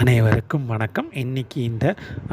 அனைவருக்கும் வணக்கம். இன்றைக்கி இந்த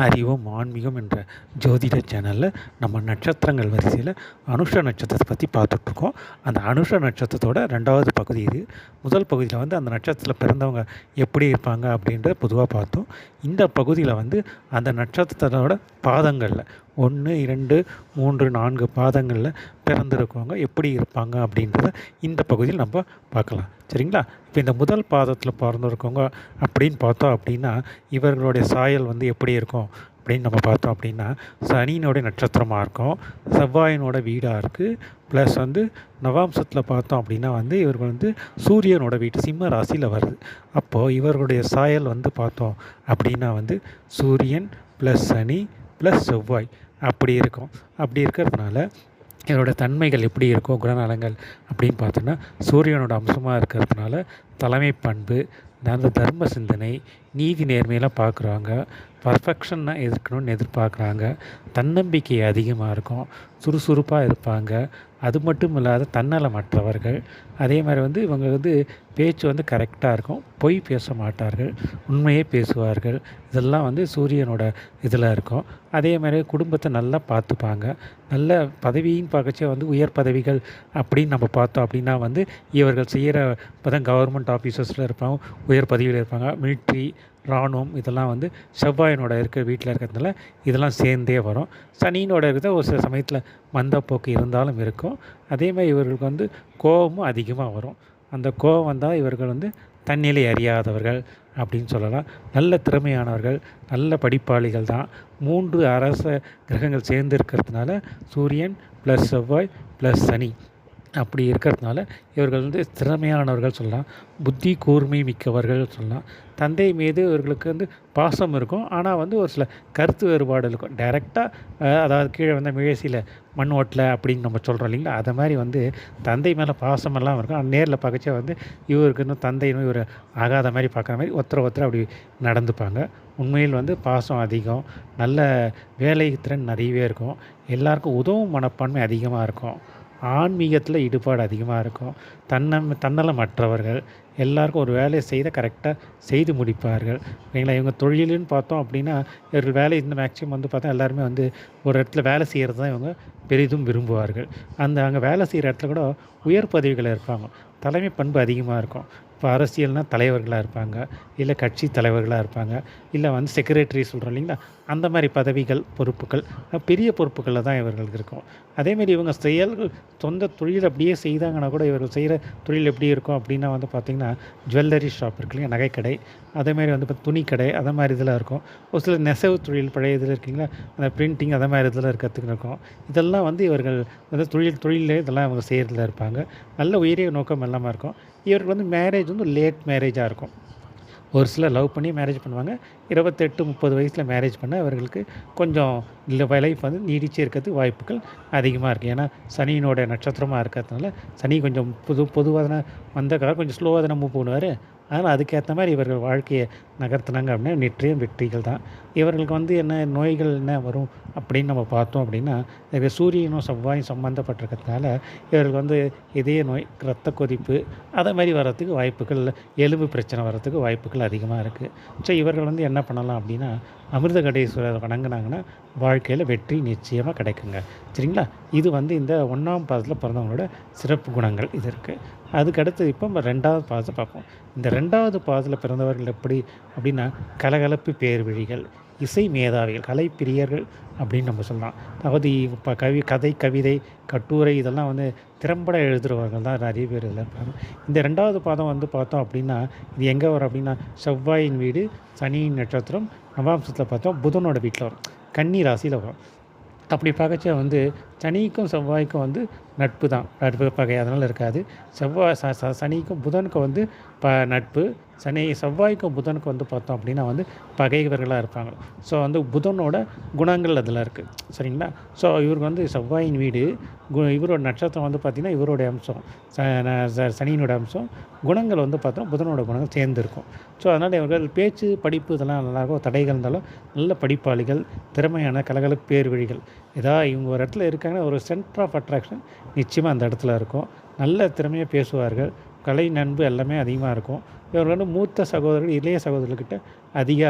அறிவும் ஆன்மீகம் என்ற ஜோதிட சேனலில் நம்ம நட்சத்திரங்கள் வரிசையில் அனுஷ நட்சத்திரத்தை பற்றி பார்த்துட்ருக்கோம். அந்த அனுஷ நட்சத்திரத்தோட ரெண்டாவது பகுதி இது. முதல் பகுதியில் வந்து அந்த நட்சத்திரத்தில் பிறந்தவங்க எப்படி இருப்பாங்க அப்படின்றத பொதுவாக பார்த்தோம். இந்த பகுதியில் வந்து அந்த நட்சத்திரத்தோட பாதங்களில் ஒன்று இரண்டு மூன்று நான்கு பாதங்களில் பிறந்திருக்கவங்க எப்படி இருப்பாங்க அப்படின்றத இந்த பகுதியில் நம்ம பார்க்கலாம். சரிங்களா? இப்போ இந்த முதல் பாதத்தில் பிறந்திருக்கவங்க அப்படின்னு பார்த்தோம் அப்படின்னா இவர்களுடைய சாயல் வந்து எப்படி இருக்கும் அப்படின்னு நம்ம பார்த்தோம் அப்படின்னா சனியினுடைய நட்சத்திரமாக இருக்கும் செவ்வாயினோட வீடாக இருக்குது ப்ளஸ் வந்து நவாம்சத்தில் பார்த்தோம் அப்படின்னா வந்து இவர்கள் வந்து சூரியனோட வீட்டு சிம்ம ராசியில் வருது. அப்போது இவர்களுடைய சாயல் வந்து பார்த்தோம் அப்படின்னா வந்து சூரியன் ப்ளஸ் சனி ப்ளஸ் செவ்வாய். அப்படி இருக்கும். அப்படி இருக்கிறதுனால இதனோட தன்மைகள் எப்படி இருக்கும் குணநலங்கள் அப்படின்னு பார்த்தோன்னா சூரியனோட அம்சமாக இருக்கிறதுனால தலைமை பண்பு அந்த தர்ம சிந்தனை நீதி நேர்மையெல்லாம் பார்க்குறாங்க பர்ஃபெக்ஷனாக இருக்கணும்னு எதிர்பார்க்குறாங்க. தன்னம்பிக்கை அதிகமாக இருக்கும். சுறுசுறுப்பாக இருப்பாங்க. அது மட்டும் இல்லாத தன்னலமற்றவர்கள் அதே மாதிரி வந்து இவங்க வந்து பேச்சு வந்து கரெக்டாக இருக்கும். பொய் பேச மாட்டார்கள். உண்மையே பேசுவார்கள். இதெல்லாம் வந்து சூரியனோட இதில் இருக்கும். அதே மாதிரி குடும்பத்தை நல்லா பார்த்துப்பாங்க. நல்ல பதவியின் பார்க்கச்சே வந்து உயர் பதவிகள் அப்படின்னு நம்ம பார்த்தோம் அப்படின்னா வந்து இவர்கள் செய்கிற இப்போ தான் கவர்மெண்ட் ஆஃபீஸர்ஸில் இருப்பாங்க. உயர் பதவியில் இருப்பாங்க. மிலிட்ரி இராணுவம் இதெல்லாம் வந்து செவ்வாயினோட இருக்க வீட்டில் இருக்கிறதுனால இதெல்லாம் சேர்ந்தே வரும். சனியினோட இருக்கிறத ஒரு சில சமயத்தில் மந்தப்போக்கு இருந்தாலும் இருக்கும். அதே மாதிரி இவர்களுக்கு வந்து கோபமும் அதிகமாக வரும். அந்த கோபம் வந்தால் இவர்கள் வந்து தன்னிலை அறியாதவர்கள் அப்படின்னு சொல்லலாம். நல்ல திறமையானவர்கள் நல்ல படிப்பாளிகள் தான். மூன்று அரச கிரகங்கள் சேர்ந்து இருக்கிறதுனால சூரியன் ப்ளஸ் செவ்வாய் ப்ளஸ் சனி அப்படி இருக்கிறதுனால இவர்கள் வந்து திறமையானவர்கள் சொல்லலாம் புத்தி கூர்மை மிக்கவர்கள் சொல்லலாம். தந்தை மீது இவர்களுக்கு வந்து பாசம் இருக்கும். ஆனால் வந்து ஒரு சில கருத்து வேறுபாடு இருக்கும். டைரெக்டாக அதாவது கீழே வந்து மிழசியில் மண் ஓட்டலை அப்படின்னு நம்ம சொல்கிறோம் இல்லைங்களா? அதை மாதிரி வந்து தந்தை மேலே பாசமெல்லாம் இருக்கும். நேரில் பார்க்கச்சே வந்து இவருக்கு இன்னும் தந்தையினும் இவர் ஆகாத மாதிரி பார்க்குற மாதிரி ஒருத்தர் ஒருத்தர் அப்படி நடந்துப்பாங்க. உண்மையில் வந்து பாசம் அதிகம். நல்ல வேலை திறன் நிறையவே இருக்கும். எல்லாருக்கும் உதவும் மனப்பான்மை அதிகமாக இருக்கும். ஆன்மீகத்தில் ஈடுபாடு அதிகமாக இருக்கும். தன்னம் தன்னலம் மற்றவர்கள் எல்லாருக்கும் ஒரு வேலையை செய்த கரெக்டாக செய்து முடிப்பார்கள். இல்லைங்களா? இவங்க தொழிலுன்னு பார்த்தோம் அப்படின்னா இவர்கள் வேலை இந்த மேக்ஸிமம் வந்து பார்த்தா எல்லாருமே வந்து ஒரு இடத்துல வேலை செய்கிறது தான் இவங்க பெரிதும் விரும்புவார்கள். அந்த அங்கே வேலை செய்கிற இடத்துல கூட உயர் பதவிகள் இருப்பாங்க. தலைமை பண்பு அதிகமாக இருக்கும். இப்போ அரசியல்னால் தலைவர்களாக இருப்பாங்க. இல்லை கட்சி தலைவர்களாக இருப்பாங்க. இல்லை வந்து செக்ரட்டரி சொல்கிறோம் இல்லைங்களா? அந்த மாதிரி பதவிகள் பொறுப்புகள் பெரிய பொறுப்புகளில் தான் இவர்களுக்கு இருக்கும். அதேமாரி இவங்க செயல்கள் சொந்த தொழில் அப்படியே செய்தாங்கன்னா கூட இவர்கள் செய்கிற தொழில் எப்படி இருக்கும் அப்படின்னா வந்து பார்த்திங்கன்னா ஜுவல்லரி ஷாப் இருக்கு இல்லைங்க நகைக்கடை. அதேமாதிரி வந்து இப்போ துணிக்கடை அதை மாதிரி இதெல்லாம் இருக்கும். ஒரு சில நெசவு தொழில் பழைய இதில் இருக்கீங்களா? அந்த பிரிண்டிங் அதை மாதிரி இதெல்லாம் இருக்கிறதுக்கு இருக்கும். இதெல்லாம் வந்து இவர்கள் வந்து தொழில் தொழிலே இதெல்லாம் அவங்க செய்கிறதுல இருப்பாங்க. நல்ல உயரிய நோக்கம் எல்லாமே இருக்கும். இவருக்கு வந்து மேரேஜ் வந்து லேட் மேரேஜாக இருக்கும். ஒரு சிலர் லவ் பண்ணி மேரேஜ் பண்ணுவாங்க. இருபத்தெட்டு முப்பது வயசில் மேரேஜ் பண்ண அவர்களுக்கு கொஞ்சம் இல்லை லைஃப் வந்து நீடிச்சு இருக்கிறதுக்கு வாய்ப்புகள் அதிகமாக இருக்குது ஏன்னா சனியினோட நட்சத்திரமாக இருக்கிறதுனால சனி கொஞ்சம் புது பொதுவாக வந்த காலம் கொஞ்சம் ஸ்லோவாக தானே மூவ் பண்ணுவார். அதனால் அதுக்கேற்ற மாதிரி இவர்கள் வாழ்க்கையை நகர்த்தினாங்க அப்படின்னா நிச்சயம் வெற்றிகள் தான். இவர்களுக்கு வந்து என்ன நோய்கள் என்ன வரும் அப்படின்னு நம்ம பார்த்தோம் அப்படின்னா இது சூரியனும் செவ்வாயும் சம்மந்தப்பட்டிருக்கிறதுனால இவர்களுக்கு வந்து இதய நோய் இரத்த கொதிப்பு அதை மாதிரி வர்றதுக்கு வாய்ப்புகள் எலும்பு பிரச்சனை வர்றதுக்கு வாய்ப்புகள் அதிகமாக இருக்குது ஸோ இவர்கள் வந்து என்ன பண்ணலாம் அப்படின்னா அமிர்த கடேஸ்வரர் வணங்கினாங்கன்னா வாழ்க்கையில் வெற்றி நிச்சயமாக கிடைக்குங்க. சரிங்களா? இது வந்து இந்த ஒன்றாம் பாதத்தில் பிறந்தவங்களோட சிறப்பு குணங்கள் இது இருக்குது அதுக்கடுத்து இப்போ நம்ம ரெண்டாவது பாதத்தை பார்ப்போம். இந்த ரெண்டாவது பாதத்தில் பிறந்தவர்கள் எப்படி? அப்படின்னா கலகலப்பு பேர்வழிகள் இசை மேதாவிகள் கலைப்பிரியர்கள் அப்படின்னு நம்ம சொல்லலாம். அதாவது இப்போ கவி கதை கவிதை கட்டுரை இதெல்லாம் வந்து திறம்பட எழுதுகிறவர்கள் தான் நிறைய பேர் இதில் இருப்பாங்க. இந்த ரெண்டாவது பாதம் வந்து பார்த்தோம் அப்படின்னா இது எங்கே வரும் அப்படின்னா செவ்வாயின் வீடு சனியின் நட்சத்திரம் நவாம்சத்தில் பார்த்தோம் புதனோட வீட்டில் வரும் கன்னி ராசியில் வரும். அப்படி பார்க்கச்ச வந்து சனிக்கும் செவ்வாய்க்கும் வந்து நட்பு தான். நட்பு பகை அதனால் இருக்காது. செவ்வாய் ச சனிக்கும் புதனுக்கும் வந்து ப நட்பு. சனி செவ்வாய்க்கும் புதனுக்கும் வந்து பார்த்தோம் அப்படின்னா வந்து பகைவர்களாக இருப்பாங்க. ஸோ வந்து புதனோட குணங்கள் அதில் இருக்குது சரிங்களா? ஸோ இவருக்கு வந்து செவ்வாயின் வீடு கு இவரோட நட்சத்திரம் வந்து பார்த்திங்கன்னா இவருடைய அம்சம். ச சனியினோட அம்சம். குணங்கள் வந்து பார்த்தோம் புதனோட குணங்கள் சேர்ந்துருக்கும் ஸோ அதனால் இவர்கள் பேச்சு படிப்பு இதெல்லாம் நல்லாயிருக்கும் தடைகள் இருந்தாலும் நல்ல படிப்பாளிகள் திறமையான கலகலப்பு பேர் வழிகள் ஏதாவது இவங்க ஒரு இடத்துல இருக்க இருக்காங்கன்னா ஒரு சென்டர் ஆஃப் அட்ராக்ஷன் நிச்சயமாக அந்த இடத்துல இருக்கும். நல்ல திறமையாக பேசுவார்கள். கலை நண்பு எல்லாமே அதிகமாக இருக்கும். இவர்கள் வந்து மூத்த சகோதரர்கள் இளைய சகோதரர்கிட்ட அதிக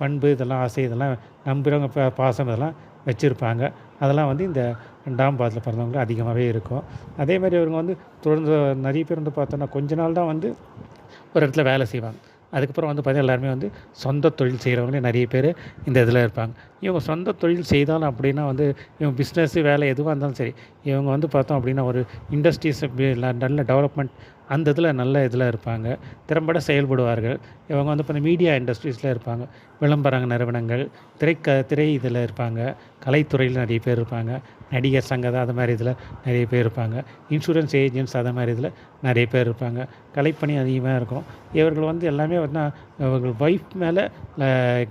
பண்பு இதெல்லாம் ஆசை இதெல்லாம் நம்புகிறவங்க பா பாசம் இதெல்லாம் வச்சுருப்பாங்க. அதெல்லாம் வந்து இந்த ரெண்டாம் பாதத்தில் பிறந்தவங்க அதிகமாகவே இருக்கும். அதே மாதிரி இவங்க வந்து தொடர்ந்து நிறைய பேர் வந்து பார்த்தோன்னா கொஞ்ச நாள் தான் வந்து ஒரு இடத்துல வேலை செய்வாங்க. அதுக்கப்புறம் வந்து பார்த்திங்கன்னா எல்லாருமே வந்து சொந்த தொழில் செய்கிறவங்களே நிறைய பேர் இந்த இதில் இருப்பாங்க. இவங்க சொந்த தொழில் செய்தாலும் அப்படின்னா வந்து இவங்க பிஸ்னஸ்ஸு வேலை எதுவாக இருந்தாலும் சரி இவங்க வந்து பார்த்தோம் அப்படின்னா ஒரு இண்டஸ்ட்ரீஸ் நல்ல டெவலப்மெண்ட் அந்த இதில் நல்ல இதில் இருப்பாங்க. திறம்பட செயல்படுவார்கள். இவங்க வந்து இப்போ மீடியா இண்டஸ்ட்ரீஸில் இருப்பாங்க. விளம்பர நிறுவனங்கள் திரைக்க திரை இதில் இருப்பாங்க. கலைத்துறையில் நிறைய பேர் இருப்பாங்க. நடிகர் சங்கம் அது மாதிரி இதில் நிறைய பேர் இருப்பாங்க. இன்சூரன்ஸ் ஏஜென்ட்ஸ் அது மாதிரி இதில் நிறைய பேர் இருப்பாங்க. கலைப்பணி அதிகமாக இருக்கும். இவர்கள் வந்து எல்லாமே வந்து இவர்கள் ஒய்ஃப் மேலே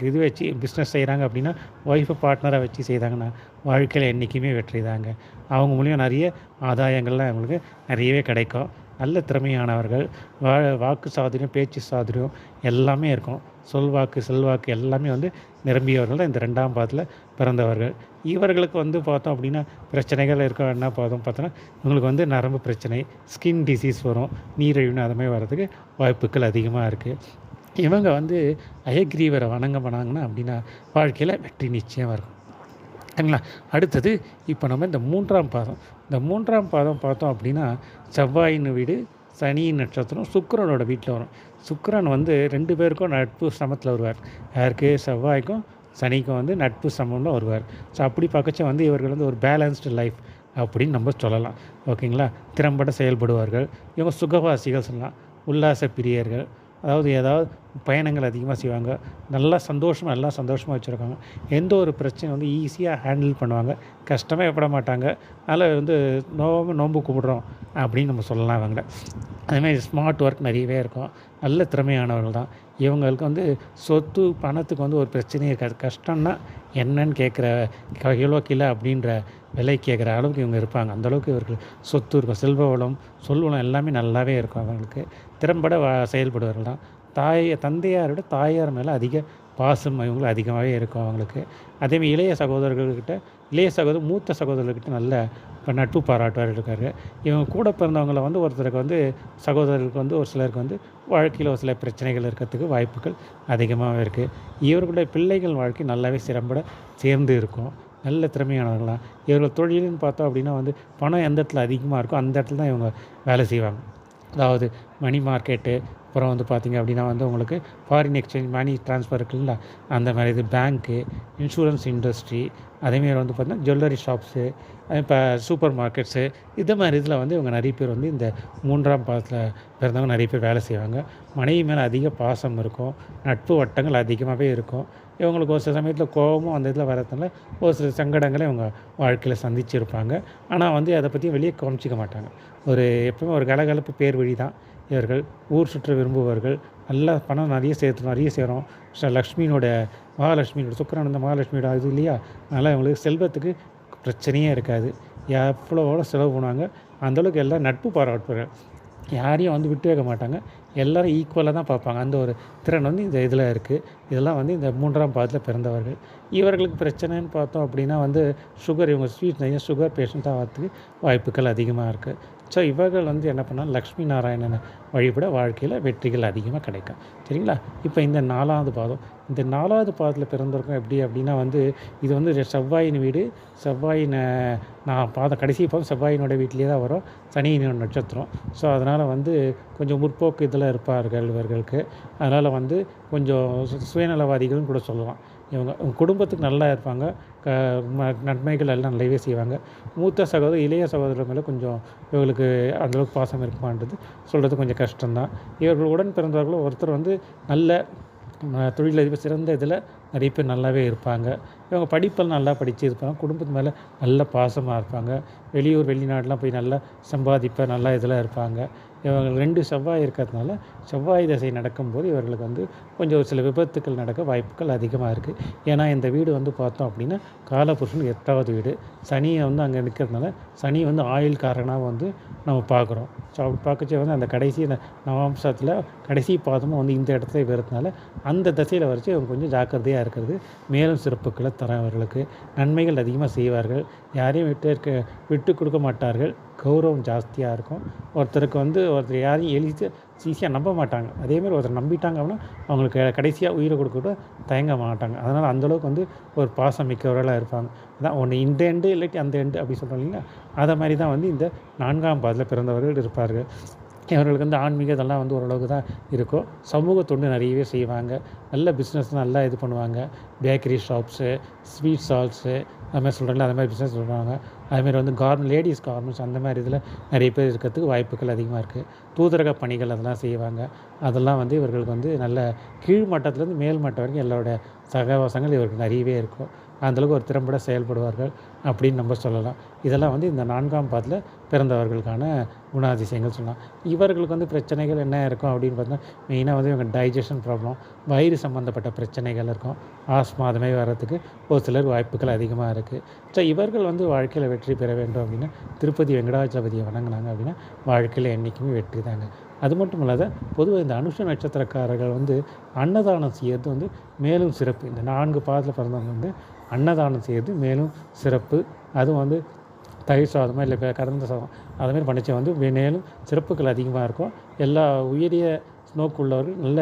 இது வச்சு பிஸ்னஸ் செய்கிறாங்க அப்படின்னா ஒய்ஃபை பார்ட்னராக வச்சு செய்தாங்கன்னா வாழ்க்கையில் என்றைக்குமே வெற்றி தாங்க. அவங்க மூலியம் நிறைய ஆதாயங்கள்லாம் அவங்களுக்கு நிறையவே கிடைக்கும். நல்ல திறமையானவர்கள் வா வாக்கு சாதுரியம் பேச்சு சாதுரியம் எல்லாமே இருக்கும் சொல்வாக்கு செல்வாக்கு எல்லாமே வந்து நிரம்பியவர்கள் தான் இந்த ரெண்டாம் பாதத்தில் பிறந்தவர்கள். இவர்களுக்கு வந்து பார்த்தோம் அப்படின்னா பிரச்சனைகள் இருக்க என்ன பார்த்தோம் பார்த்தோன்னா இவங்களுக்கு வந்து நரம்பு பிரச்சனை ஸ்கின் டிசீஸ் வரும் நீரழிவுன்னு அது மாதிரி வர்றதுக்கு வாய்ப்புகள் அதிகமாக இருக்குது இவங்க வந்து அயக்ரீவரை வணங்க பண்ணாங்கன்னா அப்படின்னா வாழ்க்கையில் வெற்றி நிச்சயமாக இருக்கும். சரிங்களா? அடுத்தது இப்போ நம்ம இந்த மூன்றாம் பாதம். இந்த மூன்றாம் பாதம் பார்த்தோம் அப்படின்னா செவ்வாயின் வீடு சனி நட்சத்திரம் சுக்கரனோட வீட்டில் வரும். சுக்கரன் வந்து ரெண்டு பேருக்கும் நட்பு சமத்தில் வருவார். யாருக்கு? செவ்வாய்க்கும் சனிக்கும் வந்து நட்பு சமம்னு வருவார். ஸோ அப்படி பக்கச்சும் வந்து இவர்கள் வந்து ஒரு பேலன்ஸ்டு லைஃப் அப்படின்னு நம்ம சொல்லலாம். ஓகேங்களா? திறம்பட செயல்படுவார்கள். இவங்க சுகவாசிகள் சொல்லலாம். உல்லாச பிரியர்கள். அதாவது ஏதாவது பயணங்கள் அதிகமாக செய்வாங்க. நல்லா சந்தோஷமாக எல்லாம் சந்தோஷமாக வச்சுருக்காங்க எந்த ஒரு பிரச்சனையும் வந்து ஈஸியாக ஹேண்டில் பண்ணுவாங்க. கஷ்டமே பட மாட்டாங்க. அதனால் வந்து நோம்பு நோம்பு கும்பிட்றோம் அப்படின்னு நம்ம சொல்லலாம் அவங்கள அதேமாதிரி ஸ்மார்ட் ஒர்க் நிறையவே இருக்கும். நல்ல திறமையானவர்கள் தான். இவங்களுக்கு வந்து சொத்து பணத்துக்கு வந்து ஒரு பிரச்சனையே இருக்காது. கஷ்டம்னா என்னன்னு கேட்குற கிலோ கிலோ அப்படின்ற விலை கேட்குற அளவுக்கு இவங்க இருப்பாங்க. அந்தளவுக்கு இவர்கள் சொத்து இருக்கும் செல்வ வளம் சொல்வளம் எல்லாமே நல்லாவே இருக்கும் அவங்களுக்கு. திறம்பட செயல்படுவார்கள் தான். தாய் தந்தையாரோட தாயார் மேலே அதிக பாசம் இவங்களுக்கு அதிகமாகவே இருக்கும் அவங்களுக்கு. அதேமாதிரி இளைய சகோதரர்கள்கிட்ட இளைய சகோதரர் மூத்த சகோதரர்கிட்ட நல்ல இப்போ நட்பு பாராட்டுவார் இருக்காரு. இவங்க கூட பிறந்தவங்களை வந்து ஒருத்தருக்கு வந்து சகோதரருக்கு வந்து ஒரு சிலருக்கு வந்து வாழ்க்கையில் ஒரு சில பிரச்சனைகள் இருக்கிறதுக்கு வாய்ப்புகள் அதிகமாக இருக்குது இவர்களுடைய பிள்ளைகள் வாழ்க்கை நல்லாவே சிறம்பட சேர்ந்து இருக்கும். நல்ல திறமையானவர்களாம் இவர்கள் தொழில்னு பார்த்தோம் அப்படின்னா வந்து பணம் எந்த இடத்துல அதிகமாக இருக்கோ அந்த இடத்துல தான் இவங்க வேலை செய்வாங்க. அதாவது மணி மார்க்கெட்டு அப்புறம் வந்து பார்த்திங்க அப்படின்னா வந்து உங்களுக்கு ஃபாரின் எக்ஸ்சேஞ்ச் மணி ட்ரான்ஸ்ஃபர் இருக்குல்ல அந்த மாதிரி இது பேங்க்கு இன்சூரன்ஸ் இண்டஸ்ட்ரி அதேமாரி வந்து பார்த்திங்கன்னா ஜுவல்லரி ஷாப்ஸு இப்போ சூப்பர் மார்க்கெட்ஸு இது மாதிரி இதில் வந்து இவங்க நிறைய பேர் வந்து இந்த மூன்றாம் பாதத்தில் பிறந்தவங்க நிறைய பேர் வேலை செய்வாங்க. மனைவி மேலே அதிக பாசம் இருக்கும் நட்பு வட்டங்கள் அதிகமாகவே இருக்கும். இவங்களுக்கு ஒரு சில சமயத்தில் கோபமும் அந்த இதில் வரதுனால ஒரு சில சங்கடங்களை இவங்க வாழ்க்கையில் சந்திச்சிருப்பாங்க. ஆனால் வந்து அதை பற்றி வெளியே காமிச்சிக்க மாட்டாங்க. ஒரு எப்பவுமே ஒரு கலகலப்பு பேர் வழி தான் இவர்கள் ஊர் சுற்ற விரும்புபவர்கள் நல்லா பணம் நிறைய சேர்த்து நிறைய சேரும். லக்ஷ்மியினோட லக்ஷ்மியோட மகாலட்சுமியோட சுக்கரானந்த மகாலட்சுமியோட இது இல்லையா? அதனால் இவங்களுக்கு செல்வத்துக்கு பிரச்சனையே இருக்காது. எவ்வளோவோட செலவு பண்ணுவாங்க. அந்தளவுக்கு எல்லாம் நட்பு பாராட்டுவார்கள் யாரையும் வந்து விட்டு வைக்க மாட்டாங்க. எல்லோரும் ஈக்குவலாக தான் பார்ப்பாங்க. அந்த ஒரு திறன் வந்து இந்த இதில் இருக்குது இதெல்லாம் வந்து இந்த மூன்றாம் பாதத்தில் பிறந்தவர்கள். இவர்களுக்கு பிரச்சனைன்னு பார்த்தோம் அப்படின்னா வந்து சுகர் இவங்க ஸ்வீட் நிறைய சுகர் பேஷண்ட்டாக ஆகிறதுக்கு வாய்ப்புகள் அதிகமாக இருக்குது ஸோ இவர்கள் வந்து என்ன பண்ணால் லக்ஷ்மி நாராயணனை வழிபட வாழ்க்கையில் வெற்றிகள் அதிகமாக கிடைக்கும். சரிங்களா? இப்போ இந்த நாலாவது பாதம். இந்த நாலாவது பாதத்தில் பிறந்திருக்கோம் எப்படி அப்படின்னா வந்து இது வந்து செவ்வாயின் வீடு. செவ்வாயின் நான் பாதம் கடைசி பாதம் செவ்வாயினோட வீட்டிலே தான் வரும் சனியினோட நட்சத்திரம். ஸோ அதனால் வந்து கொஞ்சம் முற்போக்கு இதில் இருப்பார்கள் இவர்களுக்கு. அதனால் வந்து கொஞ்சம் சு- சுயநலவாதிகள்னு கூட சொல்லலாம். இவங்க குடும்பத்துக்கு நல்லா இருப்பாங்க. க ம- நன்மைகள் எல்லாம் நல்லாவே செய்வாங்க. மூத்த சகோதரர் இளைய சகோதரர் மேலே கொஞ்சம் இவங்களுக்கு அந்தளவுக்கு பாசம் இருக்குமான்றது சொல்கிறது கொஞ்சம் கஷ்டம்தான். இவர்கள் உடன் பிறந்தவர்களும் ஒருத்தர் வந்து நல்ல தொழிலதிபர் சிறந்த இதில் நிறைய பேர் நல்லாவே இருப்பாங்க. இவங்க படிப்பெல்லாம் நல்லா படித்து இருப்பாங்க குடும்பத்து மேலே நல்ல பாசமாக இருப்பாங்க. வெளியூர் வெளிநாடுலாம் போய் நல்லா சம்பாதிப்ப நல்லா இதெல்லாம் இருப்பாங்க. இவங்க ரெண்டு செவ்வாய் இருக்கிறதுனால செவ்வாய் தசை நடக்கும்போது இவர்களுக்கு வந்து கொஞ்சம் ஒரு சில விபத்துக்கள் நடக்க வாய்ப்புகள் அதிகமாக இருக்குது ஏன்னா இந்த வீடு வந்து பார்த்தோம் அப்படின்னா காலபுருஷன் எட்டாவது வீடு. சனியை வந்து அங்கே நிற்கிறதுனால சனி வந்து ஆயில் காரனாக வந்து நம்ம பார்க்குறோம். ஸோ அப்படி பார்க்கச்சே வந்து அந்த கடைசி அந்த நவாம்சத்தில் கடைசி பாதமும் வந்து இந்த இடத்துல வரதுனால அந்த தசையில் வரைச்சி அவங்க கொஞ்சம் ஜாக்கிரதையாக இருக்கிறது. மேலும் சிறப்புகளை தரேன் அவர்களுக்கு. நன்மைகள் அதிகமாக செய்வார்கள். யாரையும் விட்டு இருக்க விட்டு கொடுக்க மாட்டார்கள். கௌரவம் ஜாஸ்தியாக இருக்கும். ஒருத்தருக்கு வந்து ஒருத்தர் யாரையும் எழுதி ஈஸியாக நம்ப மாட்டாங்க. அதேமாதிரி ஒருத்தர் நம்பிட்டாங்க அப்படின்னா அவங்களுக்கு கடைசியாக உயிரை கொடுக்க தயங்க மாட்டாங்க. அதனால் அந்தளவுக்கு வந்து ஒரு பாசம் மிக்கவர்களாக இருப்பாங்க. அதான் ஒன்று இந்த எண்டு இல்லாட்டி அந்த எண்டு அப்படி சொல்கிறோம் இல்லைங்களா? அதை மாதிரி தான் வந்து இந்த நான்காம் பாதத்தில் பிறந்தவர்கள் இருப்பார்கள். இவர்களுக்கு வந்து ஆன்மீக இதெல்லாம் வந்து ஓரளவுக்கு தான் இருக்கும். சமூக தொண்டு நிறையவே செய்வாங்க. நல்ல பிஸ்னஸ் நல்லா இது பண்ணுவாங்க. பேக்கரி ஷாப்ஸு ஸ்வீட் ஸ்டால்ஸு அது மாதிரி சொல்கிறாங்களா அது மாதிரி பிஸ்னஸ் பண்ணுவாங்க அதுமாரி வந்து கார்மெண்ட் லேடிஸ் கார்மெண்ட்ஸ் அந்த மாதிரி இதில் நிறைய பேர் இருக்கிறதுக்கு வாய்ப்புகள் அதிகமாக இருக்குது தூதரக பணிகள் அதெல்லாம் செய்வாங்க. அதெல்லாம் வந்து இவர்களுக்கு வந்து நல்ல கீழ் மட்டத்துலேருந்து மேல் மட்டம் வரைக்கும் எல்லாரோட சகவாசங்கள் இவருக்கு நிறையவே இருக்கும். அந்தளவுக்கு ஒரு திறம்பட செயல்படுவார்கள் அப்படின்னு நம்ம சொல்லலாம். இதெல்லாம் வந்து இந்த நான்காம் பாதத்தில் பிறந்தவர்களுக்கான குணாதிசயங்கள் சொல்லலாம். இவர்களுக்கு வந்து பிரச்சனைகள் என்ன இருக்கும் அப்படின்னு பார்த்தீங்கன்னா மெயினாக வந்து இவங்க டைஜஷன் ப்ராப்ளம் வயிறு சம்மந்தப்பட்ட பிரச்சனைகள் இருக்கும். ஆஸ்மா அது மாதிரி வர்றதுக்கு ஒரு சிலர் வாய்ப்புகள் அதிகமாக இருக்குது ஸோ இவர்கள் வந்து வாழ்க்கையில் வெற்றி பெற வேண்டும் அப்படின்னா திருப்பதி வெங்கடாச்சலபதியை வணங்கினாங்க அப்படின்னா வாழ்க்கையில் என்றைக்குமே வெற்றி தாங்க. அது மட்டும் இல்லாத பொதுவாக இந்த அனுஷ நட்சத்திரக்காரர்கள் வந்து அன்னதானம் செய்யறது வந்து மேலும் சிறப்பு. இந்த நான்கு பாதத்தில் பிறந்தவங்க வந்து அன்னதானம் செய்கிறது மேலும் சிறப்பு. அதுவும் வந்து தயிர் சாதமாக இல்லை கடந்த சாதம் அதுமாரி பண்ணிச்சு வந்து மேலும் சிறப்புகள் அதிகமாக இருக்கும். எல்லா உயரிய நோக்குள்ளவர்கள் நல்ல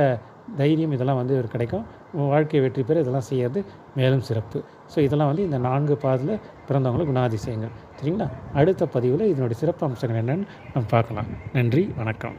தைரியம் இதெல்லாம் வந்து கிடைக்கும். வாழ்க்கை வெற்றி பெற இதெல்லாம் செய்யறது மேலும் சிறப்பு. ஸோ இதெல்லாம் வந்து இந்த நான்கு பாதத்தில் பிறந்தவங்களுக்கு குணாதிசயங்கள். சரிங்களா? அடுத்த பதிவில் இதனுடைய சிறப்பு அம்சங்கள் என்னென்னு நம்ம பார்க்கலாம். நன்றி வணக்கம்.